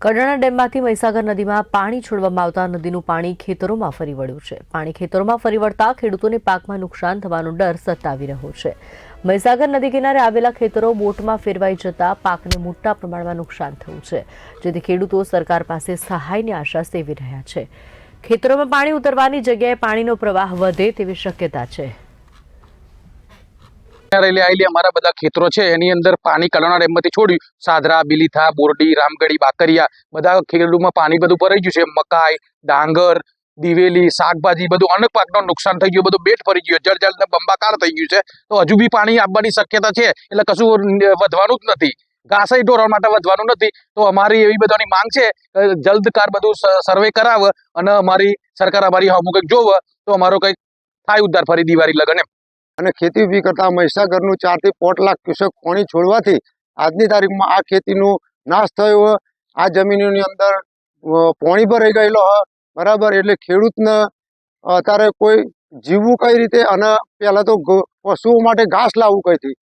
કડાણા ડેમમાંથી મહીસાગર નદીમાં પાણી છોડવામાં આવતા નદીનું પાણી ખેતરોમાં ફરી વળ્યું છે. પાણી ખેતરોમાં ફરી વળતા ખેડૂતોને પાકમાં નુકસાન થવાનો ડર સતાવી રહ્યો છે. મહીસાગર નદી કિનારે આવેલા ખેતરો બોટમાં ફેરવાઈ જતા પાકને મોટા પ્રમાણમાં નુકસાન થયું છે. જેથી ખેડૂતો સરકાર પાસે સહાયની આશા સેવી રહ્યા છે. ખેતરોમાં પાણી ઉતરવાની જગ્યાએ પાણીનો પ્રવાહ વધે તેવી શક્યતા છે. અમારા બધા ખેતરો છે, એની અંદર પાણી કલોના ડેમમાંથી છોડ્યું. સાદરા, બિલીથા, બોરડી, રામગઢી, બાકરિયા, બધા ખેડૂતમાં પાણી બધું ભરાઈ ગયું છે. મકાઈ, ડાંગર, દિવેલી, શાકભાજી બધું અનેક પાકનું નુકસાન થઈ ગયું, બધું બેટ ફરી ગયું. જળ જળ બંબાકાર થઈ ગયું છે. તો હજુ બી પાણી આપવાની શક્યતા છે, એટલે કશું વધવાનું જ નથી. ઘાસઈ ઢોરણ માટે વધવાનું નથી. તો અમારી એવી બધાની માંગ છે કે જલ્દ કાર બધું સર્વે કરાવે અને અમારી સરકાર અમારી અમુક જોવે, તો અમારો કંઈક થાય ઉદ્ધાર, ફરી દિવાળી લગન એમ. અને ખેતી ઊભી કરતા મહીસાગરનું ચારથી પોટ લાખ ક્યુસેક પાણી છોડવાથી આજની તારીખમાં આ ખેતીનું નાશ થયો. આ જમીનની અંદર પાણી ભરાઈ ગયેલો હ. બરાબર, એટલે ખેડૂતને અત્યારે કોઈ જીવવું કઈ રીતે? અને પહેલાં તો પશુઓ માટે ઘાસ લાવવું કઈથી